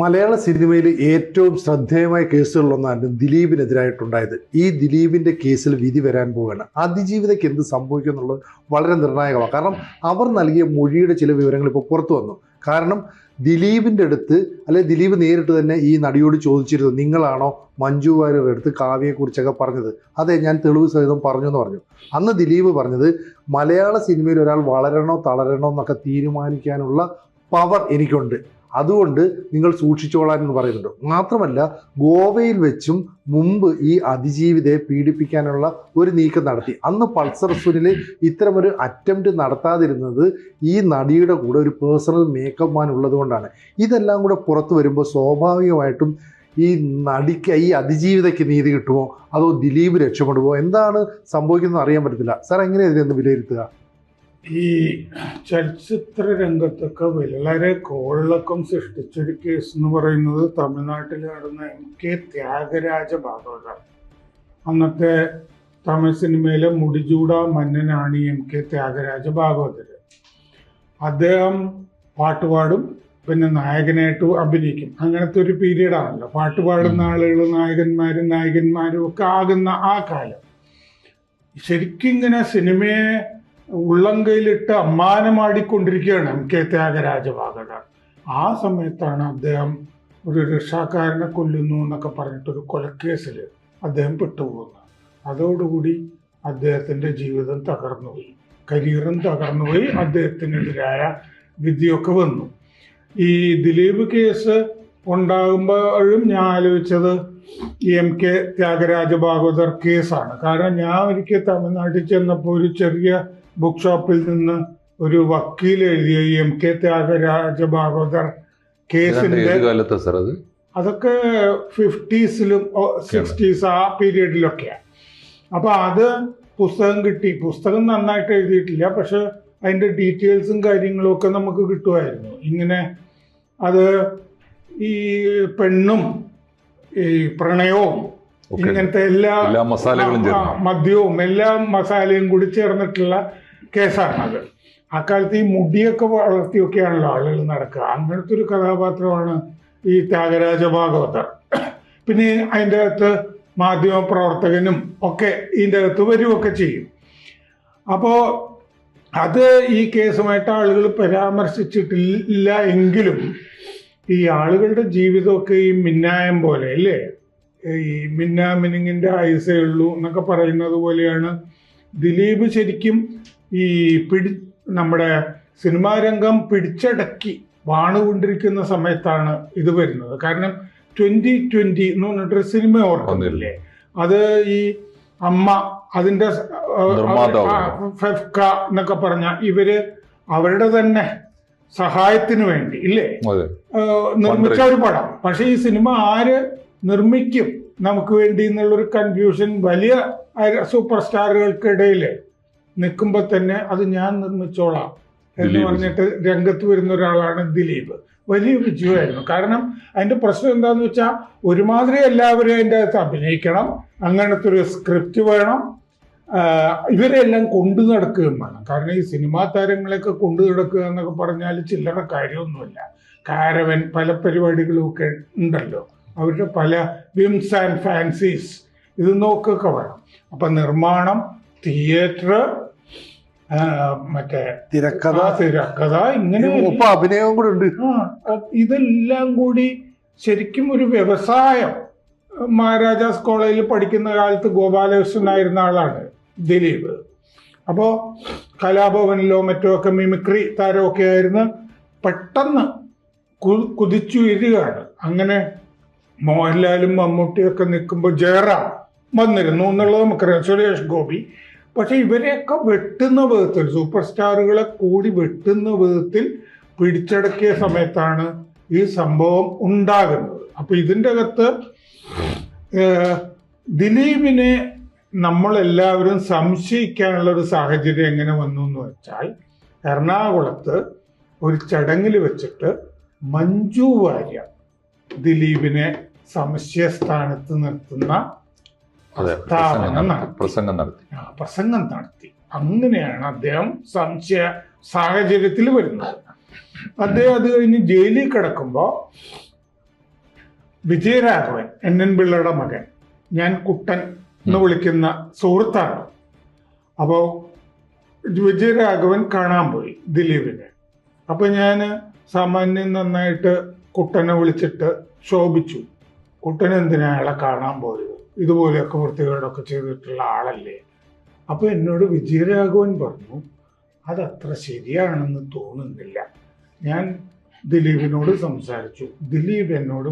മലയാള സിനിമയിൽ ഏറ്റവും ശ്രദ്ധേയമായ കേസുകളിലൊന്നാണ് ദിലീപിനെതിരായിട്ടുണ്ടായത്. ഈ ദിലീപിന്റെ കേസിൽ വിധി വരാൻ പോവുകയാണ്. അതിജീവിതയ്ക്ക് എന്ത് സംഭവിക്കും എന്നുള്ളത് വളരെ നിർണായകമാണ്. കാരണം അവർ നൽകിയ മൊഴിയുടെ ചില വിവരങ്ങൾ ഇപ്പോൾ പുറത്തു വന്നു. കാരണം ദിലീപിന്റെ അടുത്ത് അല്ലെ ദിലീപ് നേരിട്ട് തന്നെ ഈ നടിയോട് ചോദിച്ചിരുന്നു നിങ്ങളാണോ മഞ്ജു വാര്യരുടെ അടുത്ത് കാവ്യയെക്കുറിച്ചൊക്കെ പറഞ്ഞത്? അതെ ഞാൻ തെളിവ് സഹിതം പറഞ്ഞു എന്ന് പറഞ്ഞു. അന്ന് ദിലീപ് പറഞ്ഞത് മലയാള സിനിമയിൽ ഒരാൾ വളരണോ തളരണോ എന്നൊക്കെ തീരുമാനിക്കാനുള്ള പവർ എനിക്കുണ്ട്. അതുകൊണ്ട് നിങ്ങൾ സൂക്ഷിച്ചോളാൻ എന്ന് പറയുന്നുണ്ട്. മാത്രമല്ല ഗോവയിൽ വെച്ചും മുമ്പ് ഈ അതിജീവിതയെ പീഡിപ്പിക്കാനുള്ള ഒരു നീക്കം നടത്തി. അന്ന് പൾസർ സുനിൽ ഇത്തരമൊരു അറ്റംപ്റ്റ് നടത്താതിരുന്നത് ഈ നടിയുടെ കൂടെ ഒരു പേഴ്സണൽ മേക്കപ്പ് മാൻ ഉള്ളതുകൊണ്ടാണ്. ഇതെല്ലാം കൂടെ പുറത്തു വരുമ്പോൾ സ്വാഭാവികമായിട്ടും ഈ നടിക്ക് ഈ അതിജീവിതയ്ക്ക് നീതി കിട്ടുമോ? അതോ ദിലീപ് രക്ഷപ്പെടുമോ? എന്താണ് സംഭവിക്കുന്നത് അറിയാൻ പറ്റത്തില്ല. സാർ എങ്ങനെയാണ് ഇതിനെന്ന് വിലയിരുത്തുക? ഈ ചലച്ചിത്ര രംഗത്തൊക്കെ വളരെ കോളിളക്കം സൃഷ്ടിച്ചൊരു കേസ് എന്ന് പറയുന്നത് തമിഴ്നാട്ടിൽ നടന്ന എം കെ ത്യാഗരാജ ഭാഗവതർ അന്നത്തെ തമിഴ് സിനിമയിലെ മുടിചൂട മന്നനാണ് എം കെ ത്യാഗരാജ ഭാഗവതർ അദ്ദേഹം പാട്ടുപാടും പിന്നെ നായകനായിട്ട് അഭിനയിക്കും. അങ്ങനത്തെ ഒരു പീരീഡാണല്ലോ. പാട്ട് പാടുന്ന ആളുകൾ നായകന്മാരും നായകന്മാരും ഒക്കെ ആകുന്ന ആ കാലം. ശരിക്കും ഇങ്ങനെ സിനിമയെ ഉള്ളംകൈയിലിട്ട് അമ്മാനമാടിക്കൊണ്ടിരിക്കുകയാണ് എം കെ ത്യാഗരാജഭാഗത ആ സമയത്താണ് അദ്ദേഹം ഒരു രക്ഷാക്കാരനെ കൊല്ലുന്നു എന്നൊക്കെ പറഞ്ഞിട്ടൊരു കൊലക്കേസിൽ അദ്ദേഹം പെട്ടുപോകുന്നത്. അതോടുകൂടി അദ്ദേഹത്തിന്റെ ജീവിതം തകർന്നുപോയി. കരിയറും തകർന്നുപോയി. അദ്ദേഹത്തിനെതിരായ വിധിയൊക്കെ വന്നു. ഈ ദിലീപ് കേസ് ഉണ്ടാകുമ്പോഴും ഞാൻ ആലോചിച്ചത് എം കെ ത്യാഗരാജ ഭാഗവതർ കേസാണ്. കാരണം ഞാൻ ഒരിക്കൽ തമിഴ്നാട്ടിൽ ചെന്നപ്പോൾ ഒരു ചെറിയ ബുക്ക് ഷോപ്പിൽ നിന്ന് ഒരു വക്കീൽ എഴുതിയ എം കെ ത്യാഗരാജ ഭാഗവതർ ഏതാണ്ട് കേസിന്റെ ഏത് കാലത്താ സാർ അത്? അതൊക്കെ ഫിഫ്റ്റീസിലും സിക്സ്റ്റീസ് ആ പീരീഡിലൊക്കെയാണ് അപ്പൊ അത് പുസ്തകം കിട്ടി. പുസ്തകം നന്നായിട്ട് എഴുതിയിട്ടില്ല. പക്ഷെ അതിന്റെ ഡീറ്റെയിൽസും കാര്യങ്ങളും ഒക്കെ നമുക്ക് കിട്ടുമായിരുന്നു. ഇങ്ങനെ അത് ഈ പെണ്ണും ഈ പ്രണയവും ഇങ്ങനത്തെ എല്ലാ മസാലകളും മദ്യവും എല്ലാ മസാലയും കൂടി ചേർന്നിട്ടുള്ള കേസാണത് അക്കാലത്ത് ഈ മുടിയൊക്കെ വളർത്തിയൊക്കെയാണല്ലോ ആളുകൾ നടക്കുക. അങ്ങനത്തെ ഒരു കഥാപാത്രമാണ് ഈ ത്യാഗരാജ ഭാഗവതർ. പിന്നെ അതിന്റെ അകത്ത് മാധ്യമ പ്രവർത്തകനും ഒക്കെ ഇതിന്റെ അകത്ത് വരികയൊക്കെ ചെയ്യും. അപ്പോൾ അത് ഈ കേസുമായിട്ട് ആളുകൾ പരാമർശിച്ചിട്ടില്ല എങ്കിലും ഈ ആളുകളുടെ ജീവിതമൊക്കെ ഈ മിന്നായം പോലെ അല്ലേ? ഈ മിന്നാമിനിങ്ങിന്റെ ആയുസേ ഉള്ളൂ എന്നൊക്കെ പറയുന്നത് പോലെയാണ് ദിലീപ് ശരിക്കും ഈ പിടി നമ്മുടെ സിനിമാ രംഗം പിടിച്ചടക്കി വാണുകൊണ്ടിരിക്കുന്ന സമയത്താണ് ഇത് വരുന്നത്. കാരണം ട്വന്റി ട്വന്റി എന്ന് പറഞ്ഞിട്ടൊരു സിനിമ ഓർക്കുന്നില്ലേ? അത് ഈ അമ്മ അതിന്റെ. ഫെഫ്ക എന്നൊക്കെ പറഞ്ഞ ഇവർ അവരുടെ തന്നെ സഹായത്തിന് വേണ്ടി ഇല്ലേ? നിർമ്മിച്ച ഒരു പടം. പക്ഷെ ഈ സിനിമ ആര് നിർമ്മിക്കും? നമുക്ക് വേണ്ടി എന്നുള്ളൊരു കൺഫ്യൂഷൻ വലിയ സൂപ്പർ സ്റ്റാറുകൾക്കിടയിൽ നിൽക്കുമ്പോൾ തന്നെ അത് ഞാൻ നിർമ്മിച്ചോളാം എന്ന് പറഞ്ഞിട്ട് രംഗത്ത് വരുന്ന ഒരാളാണ് ദിലീപ്. വലിയ വിജയമായിരുന്നു. കാരണം അതിന്റെ പ്രശ്നം എന്താന്ന് വെച്ചാൽ ഒരുമാതിരി എല്ലാവരും അതിന്റെ അകത്ത് അഭിനയിക്കണം. അങ്ങനത്തെ ഒരു സ്ക്രിപ്റ്റ് വേണം ഇവരെല്ലാം കൊണ്ടു നടക്കുകയും വേണം കാരണം ഈ സിനിമാ താരങ്ങളെയൊക്കെ കൊണ്ടു നടക്കുക എന്നൊക്കെ പറഞ്ഞാൽ ചില്ലറ കാര്യമൊന്നുമില്ല. കാരവൻ പല പരിപാടികളും ഒക്കെ ഉണ്ടല്ലോ. അവരുടെ പല വിംസ് ആൻഡ് ഫാൻസീസ് ഇത് നോക്കൊക്കെ വേണം. അപ്പം നിർമ്മാണം തിയേറ്റർ മറ്റേ തിരക്കഥ. തിരക്കഥ ഇങ്ങനെ ഒപ്പം അഭിനയവും കൂടെ ഉണ്ട്. ഇതെല്ലാം കൂടി ശരിക്കും ഒരു വ്യവസായം. മഹാരാജാസ് കോളേജിൽ പഠിക്കുന്ന കാലത്ത് ഗോപാലകൃഷ്ണൻ ആയിരുന്ന ആളാണ് ദിലീപ്. അപ്പോൾ കലാഭവനിലോ മറ്റോ ഒക്കെ മിമിക്രി താരമൊക്കെ ആയിരുന്നു. പെട്ടെന്ന് കുതിച്ചു കുതിച്ചുയരുകയാണ്. അങ്ങനെ മോഹൻലാലും മമ്മൂട്ടിയൊക്കെ നിൽക്കുമ്പോൾ ജയറാം വന്നിരുന്നു എന്നുള്ളത് നമുക്കറിയാം. സുരേഷ് ഗോപി പക്ഷെ ഇവരെയൊക്കെ വെട്ടുന്ന വിധത്തിൽ സൂപ്പർ സ്റ്റാറുകളെ കൂടി വെട്ടുന്ന വിധത്തിൽ പിടിച്ചടക്കിയ സമയത്താണ് ഈ സംഭവം ഉണ്ടാകുന്നത്. അപ്പൊ ഇതിന്റെ അകത്ത് ദിലീപിനെ നമ്മളെല്ലാവരും സംശയിക്കാനുള്ള ഒരു സാഹചര്യം എങ്ങനെ വന്നു എന്ന് വെച്ചാൽ എറണാകുളത്ത് ഒരു ചടങ്ങിൽ വെച്ചിട്ട് മഞ്ജു വാര്യർ ദിലീപിനെ സംശയസ്ഥാനത്ത് നിർത്തുന്ന സ്ഥാപനം പ്രസംഗം നടത്തി. പ്രസംഗം നടത്തി. ആ, പ്രസംഗം നടത്തി. അങ്ങനെയാണ് അദ്ദേഹം സംശയ സാഹചര്യത്തിൽ വരുന്നത്. അദ്ദേഹം അത് കഴിഞ്ഞ് ജയിലിൽ കിടക്കുമ്പോൾ വിജയരാഘവൻ എൻ എൻ പിള്ളയുടെ മകൻ ഞാൻ കുട്ടൻ എന്ന് വിളിക്കുന്ന സുഹൃത്താണ്. അപ്പോൾ വിജയരാഘവൻ കാണാൻ പോയി ദിലീപിനെ. അപ്പൊ ഞാൻ സാമാന്യം നന്നായിട്ട് കുട്ടനെ വിളിച്ചിട്ട് ശോഭിച്ചു. കുട്ടൻ എന്തിനാ അയാളെ കാണാൻ പോയത്? ഇതുപോലെയൊക്കെ വൃത്തികേടൊക്കെ ചെയ്തിട്ടുള്ള ആളല്ലേ? അപ്പോൾ എന്നോട് വിജയരാഘവൻ പറഞ്ഞു അതത്ര ശരിയാണെന്ന് തോന്നുന്നില്ല. ഞാൻ ദിലീപിനോട് സംസാരിച്ചു. ദിലീപ് എന്നോട്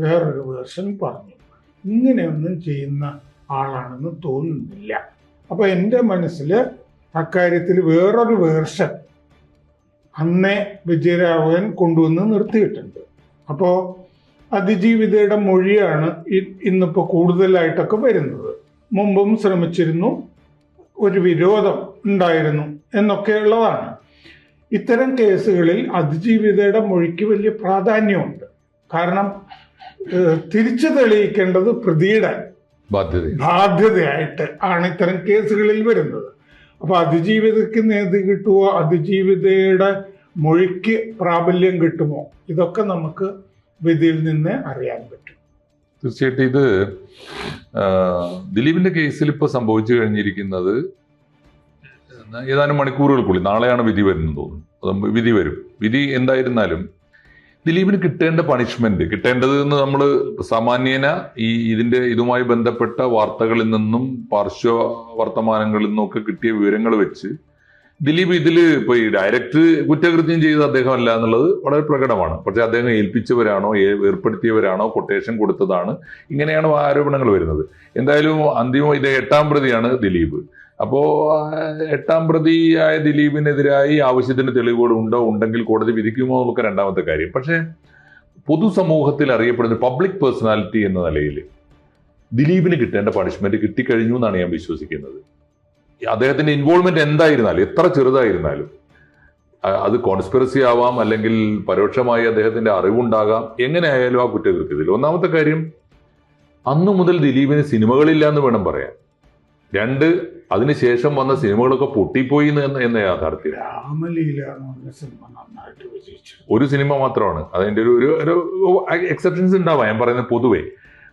വേറൊരു വേർഷൻ പറഞ്ഞു. ഇങ്ങനെയൊന്നും ചെയ്യുന്ന ആളാണെന്ന് തോന്നുന്നില്ല. അപ്പോൾ എന്റെ മനസ്സിൽ അക്കാര്യത്തിൽ വേറൊരു വേർഷൻ അന്നേ വിജയരാഘവൻ കൊണ്ടുവന്ന് നിർത്തിയിട്ടുണ്ട്. അപ്പോൾ അതിജീവിതയുടെ മൊഴിയാണ് ഇന്നിപ്പോൾ കൂടുതലായിട്ടൊക്കെ വരുന്നത്. മുമ്പും ശ്രമിച്ചിരുന്നു ഒരു വിരോധം ഉണ്ടായിരുന്നു എന്നൊക്കെയുള്ളതാണ് ഇത്തരം കേസുകളിൽ അതിജീവിതയുടെ മൊഴിക്ക് വലിയ പ്രാധാന്യമുണ്ട്. കാരണം തിരിച്ചു തെളിയിക്കേണ്ടത് പ്രതിയുടെ ബാധ്യത ബാധ്യതയായിട്ട് ആണ് ഇത്തരം കേസുകളിൽ വരുന്നത്. അപ്പൊ അതിജീവിതയ്ക്ക് നേതി കിട്ടുമോ അതിജീവിതയുടെ മൊഴിക്ക് പ്രാബല്യം കിട്ടുമോ? ഇതൊക്കെ നമുക്ക് വിധിയിൽ നിന്ന് അറിയാൻ പറ്റും. തീർച്ചയായിട്ടും ഇത് ദിലീപിന്റെ കേസിൽ ഇപ്പൊ സംഭവിച്ചു കഴിഞ്ഞിരിക്കുന്നത് ഏതാനും മണിക്കൂറുകൾക്കുള്ളിൽ നാളെയാണ് വിധി വരുന്നത് തോന്നുന്നു. വിധി വരും. വിധി എന്തായിരുന്നാലും ദിലീപിന് കിട്ടേണ്ട പണിഷ്മെന്റ് കിട്ടേണ്ടത് എന്ന് നമ്മൾ സാമാന്യേന ഈ ഇതിന്റെ ഇതുമായി ബന്ധപ്പെട്ട വാർത്തകളിൽ നിന്നും പാർശ്വ വർത്തമാനങ്ങളിൽ നിന്നും ഒക്കെ കിട്ടിയ വിവരങ്ങൾ വെച്ച് ദിലീപ് ഇതിൽ ഇപ്പൊ ഈ ഡയറക്റ്റ് കുറ്റകൃത്യം ചെയ്ത അദ്ദേഹം അല്ല എന്നുള്ളത് വളരെ പ്രകടമാണ്. പക്ഷെ അദ്ദേഹം ഏൽപ്പിച്ചവരാണോ ഏർപ്പെടുത്തിയവരാണോ കൊട്ടേഷൻ കൊടുത്തതാണ്. ഇങ്ങനെയാണ് ആരോപണങ്ങൾ വരുന്നത്. എന്തായാലും അന്തിമം ഇത് എട്ടാം പ്രതിയാണ് ദിലീപ്. അപ്പോ എട്ടാം പ്രതിയായ ദിലീപിനെതിരായി ആവശ്യത്തിന് തെളിവുകൾ ഉണ്ടോ ഉണ്ടെങ്കിൽ കോടതി വിധിക്കുമോ എന്നൊക്കെ രണ്ടാമത്തെ കാര്യം. പക്ഷേ പൊതുസമൂഹത്തിൽ അറിയപ്പെടുന്ന പബ്ലിക് പേഴ്സണാലിറ്റി എന്ന നിലയിൽ ദിലീപിന് കിട്ടേണ്ട പണിഷ്മെന്റ് കിട്ടിക്കഴിഞ്ഞു എന്നാണ് ഞാൻ വിശ്വസിക്കുന്നത്. അദ്ദേഹത്തിന്റെ ഇൻവോൾവ്മെന്റ് എന്തായിരുന്നാലും എത്ര ചെറുതായിരുന്നാലും അത് കോൺസ്പിറസി ആവാം അല്ലെങ്കിൽ പരോക്ഷമായി അദ്ദേഹത്തിന്റെ അറിവുണ്ടാകാം എങ്ങനെയായാലും ആ കുറ്റകൃത്യത്തിൽ ഒന്നാമത്തെ കാര്യം അന്നു മുതൽ ദിലീപിന് സിനിമകളില്ല എന്ന് വേണം പറയാൻ. രണ്ട് അതിനുശേഷം വന്ന സിനിമകളൊക്കെ പൊട്ടിപ്പോയി എന്ന് യാഥാർത്ഥ്യം. ഒരു സിനിമ മാത്രമാണ്. അതിന്റെ ഒരു ഒരു ഒരു എക്സെപ്ഷൻസ് ഉണ്ടാവാം. ഞാൻ പറയുന്നത് പൊതുവേ.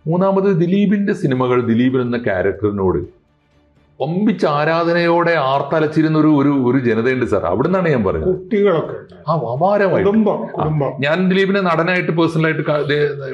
മൂന്നാമത് ദിലീപിന്റെ സിനിമകൾ ദിലീപൻ എന്ന ക്യാരക്ടറിനോട് ഒമ്പിച്ച ആരാധനയോടെ ആർത്തലച്ചിരുന്ന ഒരു ഒരു ഒരു ജനതയുണ്ട് സാർ. അവിടെ നിന്നാണ് ഞാൻ പറയുന്നത് കുട്ടികളൊക്കെ ആ അപാരമായി. ഞാൻ ദിലീപിനെ നടനായിട്ട് പേഴ്സണലായിട്ട്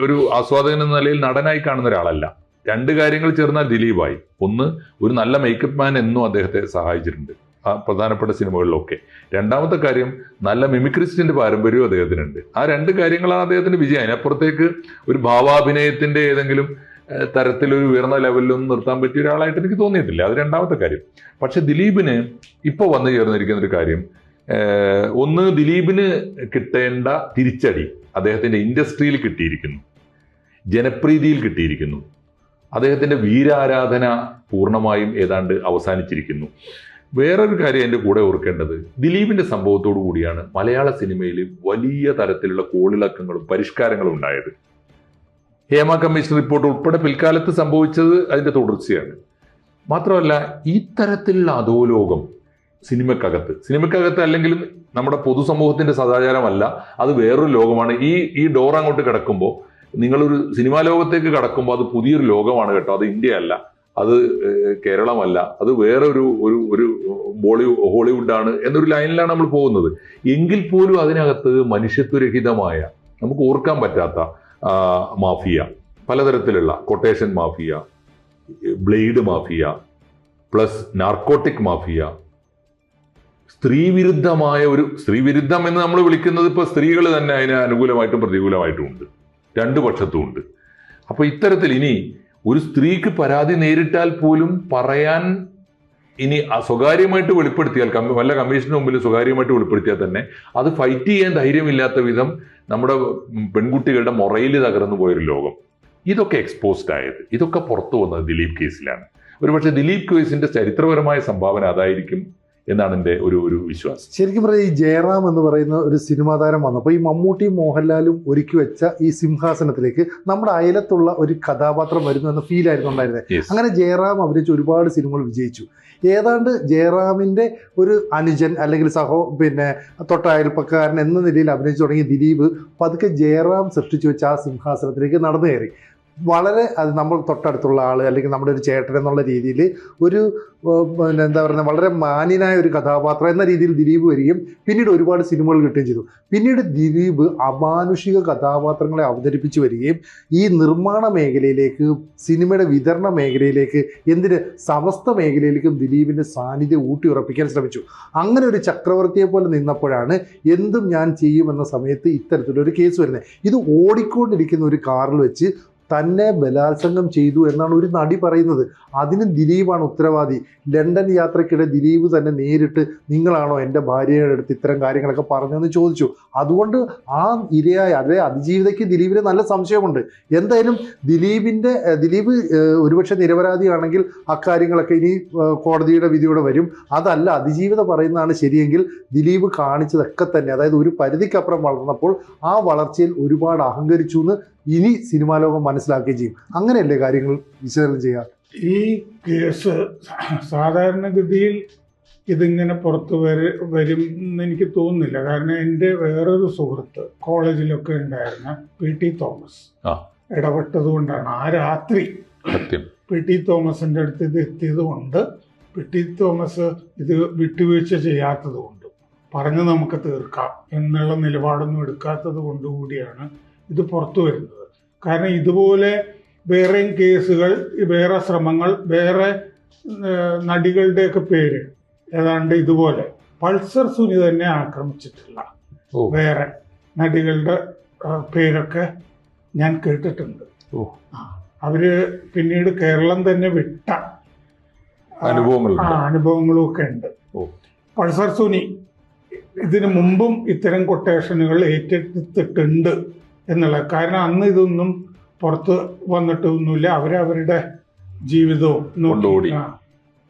ഒരു ആസ്വാദകൻ എന്ന നിലയിൽ നടനായി കാണുന്ന ഒരാളല്ല. രണ്ട് കാര്യങ്ങൾ ചേർന്നാൽ ദിലീപായി. ഒന്ന് ഒരു നല്ല മേക്കപ്പ് മാൻ എന്നും അദ്ദേഹത്തെ സഹായിച്ചിട്ടുണ്ട്. ആ പ്രധാനപ്പെട്ട സിനിമകളിലൊക്കെ. രണ്ടാമത്തെ കാര്യം നല്ല മിമിക്രിസ്റ്റിന്റെ പാരമ്പര്യവും അദ്ദേഹത്തിനുണ്ട്. ആ രണ്ട് കാര്യങ്ങളാണ് അദ്ദേഹത്തിന്റെ വിജയം. അതിനപ്പുറത്തേക്ക് ഒരു ഭാവാഭിനയത്തിന്റെ ഏതെങ്കിലും തരത്തിലൊരു ഉയർന്ന ലെവലിലൊന്നും നിർത്താൻ പറ്റിയ ഒരാളായിട്ട് എനിക്ക് തോന്നിയിട്ടില്ല. അത് രണ്ടാമത്തെ കാര്യം. പക്ഷെ ദിലീപിന് ഇപ്പോൾ വന്നു ചേർന്നിരിക്കുന്ന ഒരു കാര്യം ഒന്ന് ദിലീപിന് കിട്ടേണ്ട തിരിച്ചടി അദ്ദേഹത്തിന്റെ ഇൻഡസ്ട്രിയിൽ കിട്ടിയിരിക്കുന്നു. ജനപ്രീതിയിൽ കിട്ടിയിരിക്കുന്നു. അദ്ദേഹത്തിന്റെ വീരാരാധന പൂർണമായും ഏതാണ്ട് അവസാനിച്ചിരിക്കുന്നു. വേറൊരു കാര്യം എന്റെ കൂടെ ഓർക്കേണ്ടത് ദിലീപിന്റെ സംഭവത്തോടു കൂടിയാണ് മലയാള സിനിമയിൽ വലിയ തരത്തിലുള്ള കോളിളക്കങ്ങളും പരിഷ്കാരങ്ങളും ഉണ്ടായത്. ഹേമ കമ്മീഷൻ റിപ്പോർട്ട് ഉൾപ്പെടെ പിൽക്കാലത്ത് സംഭവിച്ചത് അതിന്റെ തുടർച്ചയാണ്. മാത്രമല്ല ഈ തരത്തിലുള്ള അധോലോകം സിനിമക്കകത്ത് സിനിമക്കകത്ത് അല്ലെങ്കിലും നമ്മുടെ പൊതുസമൂഹത്തിന്റെ സദാചാരമല്ല അത് വേറൊരു ലോകമാണ്. ഈ ഈ ഡോർ അങ്ങോട്ട് കിടക്കുമ്പോൾ നിങ്ങളൊരു സിനിമാ ലോകത്തേക്ക് കടക്കുമ്പോൾ അത് പുതിയൊരു ലോകമാണ് കേട്ടോ അത് ഇന്ത്യ അല്ല അത് കേരളമല്ല അത് വേറെ ഒരു ഒരു ഒരു ബോളിവുഡ് ഹോളിവുഡാണ് എന്നൊരു ലൈനിലാണ് നമ്മൾ പോകുന്നത്. എങ്കിൽ പോലും അതിനകത്ത് മനുഷ്യത്വരഹിതമായ നമുക്ക് ഓർക്കാൻ പറ്റാത്ത മാഫിയ. പലതരത്തിലുള്ള quotation mafia blade mafia plus narcotic mafia. സ്ത്രീവിരുദ്ധമായ ഒരു സ്ത്രീവിരുദ്ധം എന്ന് നമ്മൾ വിളിക്കുന്നത് ഇപ്പോൾ സ്ത്രീകൾ തന്നെ അതിന് അനുകൂലമായിട്ടും പ്രതികൂലമായിട്ടും ഉണ്ട്. രണ്ടു പക്ഷത്തും ഉണ്ട്. അപ്പോൾ ഇത്തരത്തിൽ ഇനി ഒരു സ്ത്രീക്ക് പരാതി നേരിട്ടാൽ പോലും പറയാൻ ഇനി സ്വകാര്യമായിട്ട് വെളിപ്പെടുത്തിയാൽ വല്ല കമ്മീഷന് മുമ്പിൽ സ്വകാര്യമായിട്ട് വെളിപ്പെടുത്തിയാൽ തന്നെ അത് ഫൈറ്റ് ചെയ്യാൻ ധൈര്യമില്ലാത്ത വിധം നമ്മുടെ പെൺകുട്ടികളുടെ മൊറയിൽ തകർന്നു പോയൊരു ലോകം. ഇതൊക്കെ എക്സ്പോസ്ഡ് ആയത്. ഇതൊക്കെ പുറത്തു വന്നത് ദിലീപ് കേസിലാണ്. ഒരുപക്ഷെ ദിലീപ് കേസിന്റെ ചരിത്രപരമായ സംഭാവന അതായിരിക്കും. എന്നാണ് എന്റെ ഒരു ഒരു വിശ്വാസം. ശരിക്കും പറഞ്ഞാൽ ഈ ജയറാം എന്ന് പറയുന്ന ഒരു സിനിമാ താരം വന്നപ്പോൾ ഈ മമ്മൂട്ടിയും മോഹൻലാലും ഒരുക്കി വെച്ച ഈ സിംഹാസനത്തിലേക്ക് നമ്മുടെ അയലത്തുള്ള ഒരു കഥാപാത്രം വരുന്നു എന്ന ഫീൽ ആയിരുന്നു ഉണ്ടായിരുന്നത്. അങ്ങനെ ജയറാം അഭിനയിച്ച ഒരുപാട് സിനിമകൾ വിജയിച്ചു. ഏതാണ്ട് ജയറാമിന്റെ ഒരു അനുജൻ അല്ലെങ്കിൽ സഹോ പിന്നെ തൊട്ട അയൽപ്പക്കാരൻ എന്ന നിലയിൽ അഭിനയിച്ചു തുടങ്ങിയ ദിലീപ് പതുക്കെ ജയറാം സൃഷ്ടിച്ചു വെച്ച ആ സിംഹാസനത്തിലേക്ക് നടന്നു കയറി. വളരെ അത് നമ്മൾ തൊട്ടടുത്തുള്ള ആൾ അല്ലെങ്കിൽ നമ്മുടെ ഒരു ചേട്ടൻ എന്നുള്ള രീതിയിൽ ഒരു എന്താ പറയുക വളരെ മാന്യനായ ഒരു കഥാപാത്രം എന്ന രീതിയിൽ ദിലീപ് വരികയും പിന്നീട് ഒരുപാട് സിനിമകൾ കിട്ടുകയും ചെയ്തു. പിന്നീട് ദിലീപ് അമാനുഷിക കഥാപാത്രങ്ങളെ അവതരിപ്പിച്ചു വരികയും ഈ നിർമ്മാണ മേഖലയിലേക്ക് സിനിമയുടെ വിതരണ മേഖലയിലേക്ക് എന്തിന് സമസ്ത മേഖലയിലേക്കും ദിലീപിന്റെ സാന്നിധ്യം ഊട്ടിയുറപ്പിക്കാൻ ശ്രമിച്ചു. അങ്ങനെ ഒരു ചക്രവർത്തിയെ പോലെ നിന്നപ്പോഴാണ് എന്തും ഞാൻ ചെയ്യുമെന്ന സമയത്ത് ഇത്തരത്തിലൊരു കേസ് വരുന്നത്. ഇത് ഓടിക്കൊണ്ടിരിക്കുന്ന ഒരു കാറിൽ വെച്ച് തന്നെ ബലാത്സംഗം ചെയ്തു എന്നാണ് ഒരു നടി പറയുന്നത്. അതിന് ദിലീപാണ് ഉത്തരവാദി. ലണ്ടൻ യാത്രക്കിടെ ദിലീപ് തന്നെ നേരിട്ട് നിങ്ങളാണോ എന്റെ ഭാര്യയുടെ അടുത്ത് ഇത്തരം കാര്യങ്ങളൊക്കെ പറഞ്ഞതെന്ന് ചോദിച്ചു. അതുകൊണ്ട് ആ ഇരയായ അതേ അതിജീവിതയ്ക്ക് ദിലീപിന് നല്ല സംശയമുണ്ട്. എന്തായാലും ദിലീപിന്റെ ദിലീപ് ഒരുപക്ഷെ നിരപരാധിയാണെങ്കിൽ അക്കാര്യങ്ങളൊക്കെ ഇനി കോടതിയുടെ വിധിയോടെ വരും. അതല്ല അതിജീവിത പറയുന്നതാണ് ശരിയെങ്കിൽ ദിലീപ് കാണിച്ചതൊക്കെ തന്നെ അതായത് ഒരു പരിധിക്കപ്പുറം വളർന്നപ്പോൾ ആ വളർച്ചയിൽ ഒരുപാട് അഹങ്കരിച്ചു എന്ന് ഇനി സിനിമാ ലോകം മനസ്സിലാക്കുകയും ചെയ്യും. അങ്ങനെയല്ലേ കാര്യങ്ങൾ വിശകലനം ചെയ്യാം ഈ കേസ് സാധാരണഗതിയിൽ ഇതിങ്ങനെ പുറത്തു വര വരും എന്ന് എനിക്ക് തോന്നുന്നില്ല. കാരണം എന്റെ വേറൊരു സുഹൃത്ത് കോളേജിലൊക്കെ ഉണ്ടായിരുന്ന പി ടി തോമസ്. ആ. ഇടപെട്ടത് കൊണ്ടാണ്. ആ രാത്രി സത്യം. പി ടി തോമസിന്റെ അടുത്ത് ഇത് എത്തിയത് കൊണ്ട് പി ടി തോമസ് ഇത് വിട്ടുവീഴ്ച ചെയ്യാത്തത് കൊണ്ട് പറഞ്ഞ് നമുക്ക് തീർക്കാം എന്നുള്ള നിലപാടൊന്നും എടുക്കാത്തത് കൊണ്ടുകൂടിയാണ് ഇത് പുറത്തു വരുന്നത്. കാരണം ഇതുപോലെ വേറെയും കേസുകൾ വേറെ ശ്രമങ്ങൾ വേറെ നടികളുടെയൊക്കെ പേര് ഏതാണ്ട് ഇതുപോലെ പൾസർ സുനി തന്നെ ആക്രമിച്ചിട്ടില്ല വേറെ നടികളുടെ പേരൊക്കെ ഞാൻ കേട്ടിട്ടുണ്ട്. അവർ പിന്നീട് കേരളം തന്നെ വിട്ട അനുഭവങ്ങളും ഒക്കെ ഉണ്ട്. പൾസർ സുനി ഇതിനു മുമ്പും ഇത്തരം കൊട്ടേഷനുകൾ ഏറ്റെടുത്തിട്ടുണ്ട്. എന്നുള്ള കാരണം അന്ന് ഇതൊന്നും പുറത്ത് വന്നിട്ടൊന്നുമില്ല. അവരവരുടെ ജീവിതവും നോക്കി.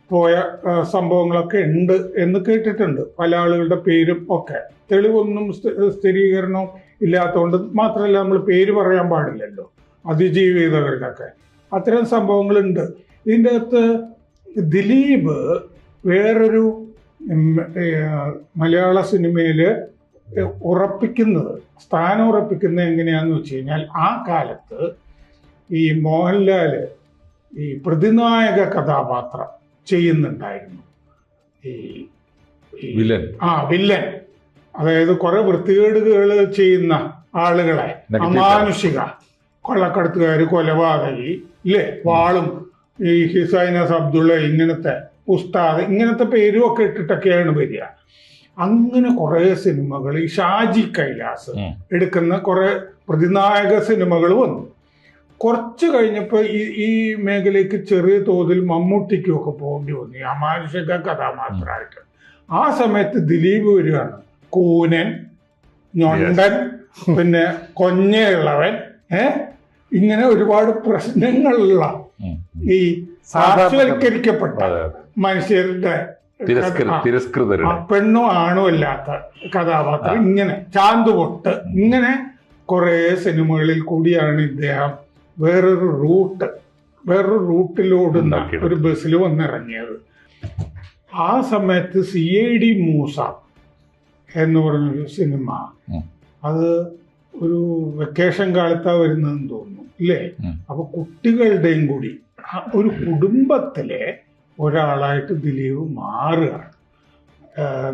പോയ സംഭവങ്ങളൊക്കെ ഉണ്ട് എന്ന് കേട്ടിട്ടുണ്ട് പല ആളുകളുടെ പേരും ഒക്കെ. തെളിവൊന്നും സ്ഥ- സ്ഥിരീകരണവും ഇല്ലാത്തതുകൊണ്ട് മാത്രമല്ല നമ്മൾ പേര് പറയാൻ പാടില്ലല്ലോ. അതിജീവിതകളുടെയൊക്കെ അത്തരം സംഭവങ്ങളുണ്ട്. ഇതിന്റെ അകത്ത് ദിലീപ് വേറൊരു മലയാള സിനിമയിൽ ഉറപ്പിക്കുന്നത് സ്ഥാനം ഉറപ്പിക്കുന്നത് എങ്ങനെയാന്ന് വെച്ച് കഴിഞ്ഞാൽ ആ കാലത്ത് ഈ മോഹൻലാൽ ഈ പ്രതിനായക കഥാപാത്രം ചെയ്യുന്നുണ്ടായിരുന്നു. ഈ വില്ലൻ. ആ വില്ലൻ. അതായത് കുറെ വൃത്തികേടുകൾ ചെയ്യുന്ന ആളുകളെ അമാനുഷിക കൊള്ളക്കടത്തുകാർ കൊലപാതകി ഇല്ലേ വാളും ഈ ഹിസൈനസ് അബ്ദുള്ള ഇങ്ങനത്തെ ഉസ്താദ് ഇങ്ങനത്തെ പേരും ഒക്കെ ഇട്ടിട്ടൊക്കെയാണ് വരിക. അങ്ങനെ കുറെ സിനിമകൾ ഈ ഷാജി കൈലാസ് എടുക്കുന്ന കുറെ പ്രതിനായക സിനിമകൾ വന്നു. കുറച്ച് കഴിഞ്ഞപ്പോൾ ഈ ഈ മേഖലയ്ക്ക് ചെറിയ തോതിൽ മമ്മൂട്ടിക്കും ഒക്കെ പോകേണ്ടി വന്നു. ഈ അമാനുഷിക കഥാപാത്രമായിട്ട്. ആ സമയത്ത് ദിലീപ് വരികയാണ്. കൂനൻ ഞൊണ്ടൻ പിന്നെ കൊഞ്ഞയുള്ളവൻ ഏ? ഇങ്ങനെ ഒരുപാട് പ്രശ്നങ്ങളുള്ള ഈ സാക്ഷവൽക്കരിക്കപ്പെട്ട. മനുഷ്യരുടെ തിരസ്കൃതരുടെ. പെണ്ണും ആണും അല്ലാത്ത കഥാപാത്രം. ഇങ്ങനെ ചാന്തുപൊട്ട് ഇങ്ങനെ കുറെ സിനിമകളിൽ കൂടിയാണ് ഇദ്ദേഹം വേറൊരു റൂട്ട് വേറൊരു റൂട്ടിലോടുന്ന. ഒരു ബസ്സിൽ വന്നിറങ്ങിയത്. ആ സമയത്ത് സി ഐ ഡി മൂസ എന്ന് പറഞ്ഞൊരു സിനിമ. അത് ഒരു വെക്കേഷൻ കാലത്താ വരുന്നതെന്ന് തോന്നുന്നു അല്ലേ. അപ്പൊ കുട്ടികളുടെയും കൂടി ഒരു കുടുംബത്തിലെ ഒരാളായിട്ട് ദിലീപ് മാറുകയാണ്.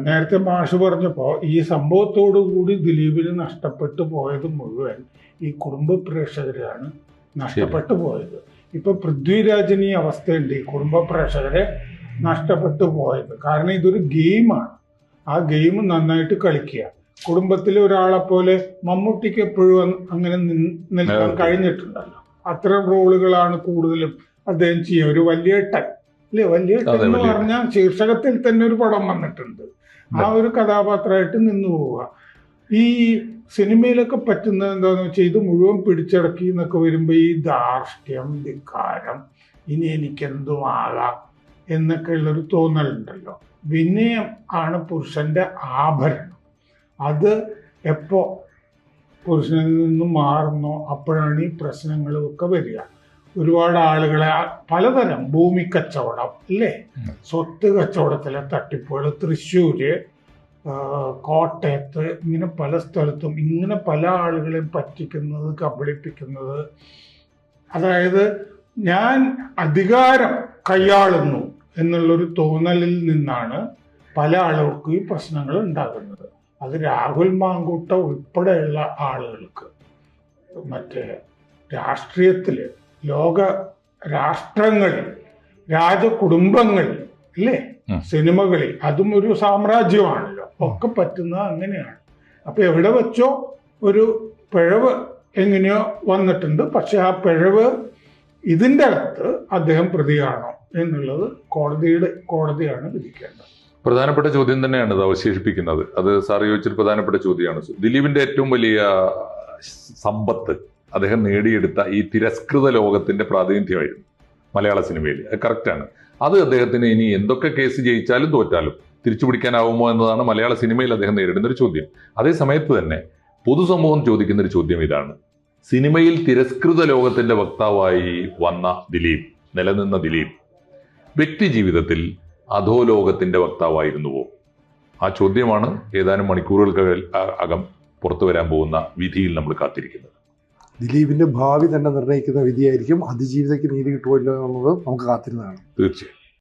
നേരത്തെ മാഷ് പറഞ്ഞപ്പോൾ ഈ സംഭവത്തോടു കൂടി ദിലീപിന് നഷ്ടപ്പെട്ടു പോയത് മുഴുവൻ ഈ കുടുംബ പ്രേക്ഷകരാണ് നഷ്ടപ്പെട്ടു പോയത്. ഇപ്പൊ പൃഥ്വിരാജിന് ഈ അവസ്ഥയുണ്ട്. ഈ കുടുംബ പ്രേക്ഷകരെ നഷ്ടപ്പെട്ടു പോയത്. കാരണം ഇതൊരു ഗെയിമാണ്. ആ ഗെയിം നന്നായിട്ട് കളിക്കുക. കുടുംബത്തിലെ ഒരാളെ പോലെ മമ്മൂട്ടിക്ക് എപ്പോഴും അങ്ങനെ നിൽക്കാൻ കഴിഞ്ഞിട്ടുണ്ടല്ലോ. അത്തരം റോളുകളാണ് കൂടുതലും അദ്ദേഹം ചെയ്യുക. ഒരു വലിയ വലിയേട്ടൻ അല്ലേ വലിയ എന്ന് പറഞ്ഞ പറഞ്ഞാൽ ശീർഷകത്തിൽ തന്നെ ഒരു പടം വന്നിട്ടുണ്ട്. ആ ഒരു കഥാപാത്രമായിട്ട് നിന്നു പോവുക. ഈ സിനിമയിലൊക്കെ പറ്റുന്നത് എന്താണെന്ന് വെച്ചാൽ ഇത് മുഴുവൻ പിടിച്ചടക്കി എന്നൊക്കെ വരുമ്പോൾ ഈ ധാർഷ്ട്യം ധിക്കാരം ഇനി എനിക്കെന്തും ആകാം എന്നൊക്കെ ഉള്ളൊരു തോന്നലുണ്ടല്ലോ. വിനയം ആണ് പുരുഷന്റെ ആഭരണം. അത് എപ്പോ പുരുഷനിൽ നിന്നും മാറുന്നോ അപ്പോഴാണ് ഈ പ്രശ്നങ്ങളും ഒക്കെ വരിക. ഒരുപാട് ആളുകളെ പലതരം ഭൂമി കച്ചവടം അല്ലേ. സ്വത്ത് കച്ചവടത്തിലെ തട്ടിപ്പുകൾ തൃശ്ശൂര് കോട്ടയത്ത് ഇങ്ങനെ പല സ്ഥലത്തും ഇങ്ങനെ പല ആളുകളെയും പറ്റിക്കുന്നത് കബളിപ്പിക്കുന്നത്. അതായത് ഞാൻ അധികാരം കൈയാളുന്നു എന്നുള്ളൊരു തോന്നലിൽ നിന്നാണ് പല ആളുകൾക്കും ഈ പ്രശ്നങ്ങൾ ഉണ്ടാകുന്നത്. അത് രാഹുൽ മാങ്കൂട്ട ഉൾപ്പെടെയുള്ള ആളുകൾക്ക്. മറ്റേ രാഷ്ട്രീയത്തിൽ ലോക രാഷ്ട്രങ്ങൾ രാജകുടുംബങ്ങൾ അല്ലേ. സിനിമകളിൽ അതും ഒരു സാമ്രാജ്യമാണല്ലോ. ഒക്കെ പറ്റുന്ന അങ്ങനെയാണ്. അപ്പൊ എവിടെ വെച്ചോ ഒരു പിഴവ് എങ്ങനെയോ വന്നിട്ടുണ്ട്. പക്ഷെ ആ പിഴവ് ഇതിന്റെ അകത്ത് അദ്ദേഹം പ്രതിയാണോ എന്നുള്ളത് കോടതിയുടെ കോടതിയാണ് വിധിക്കേണ്ടത്. പ്രധാനപ്പെട്ട ചോദ്യം തന്നെയാണ് ഇത് അവശേഷിപ്പിക്കുന്നത്. അത് സാർ ചോദിച്ചൊരു പ്രധാനപ്പെട്ട ചോദ്യമാണ്. ദിലീപിന്റെ ഏറ്റവും വലിയ സമ്പത്ത് അദ്ദേഹം നേടിയെടുത്ത ഈ തിരസ്കൃത ലോകത്തിന്റെ പ്രാതിനിധ്യമായിരുന്നു മലയാള സിനിമയിൽ കറക്റ്റാണ് അത് അദ്ദേഹത്തിന് ഇനി എന്തൊക്കെ കേസ് ജയിച്ചാലും തോറ്റാലും തിരിച്ചു പിടിക്കാനാവുമോ എന്നതാണ് മലയാള സിനിമയിൽ അദ്ദേഹം നേരിടുന്ന ഒരു ചോദ്യം. അതേ സമയത്ത് തന്നെ പൊതുസമൂഹം ചോദിക്കുന്ന ഒരു ചോദ്യം ഇതാണ്. സിനിമയിൽ തിരസ്കൃത ലോകത്തിന്റെ വക്താവായി വന്ന ദിലീപ് നിലനിന്ന ദിലീപ് വ്യക്തി ജീവിതത്തിൽ അധോലോകത്തിന്റെ വക്താവായിരുന്നുവോ? ആ ചോദ്യമാണ് ഏതാനും മണിക്കൂറുകൾക്ക് അകം പുറത്തു വരാൻ പോകുന്ന വിധിയിൽ നമ്മൾ കാത്തിരിക്കുന്നത്. ദിലീപിന്റെ ഭാവി തന്നെ നിർണയിക്കുന്ന വിധിയായിരിക്കും അതിജീവിതയ്ക്ക് നീതി കിട്ടുമല്ലോ എന്നുള്ളത് നമുക്ക് കാത്തിരുന്നതാണ്. തീർച്ചയായും.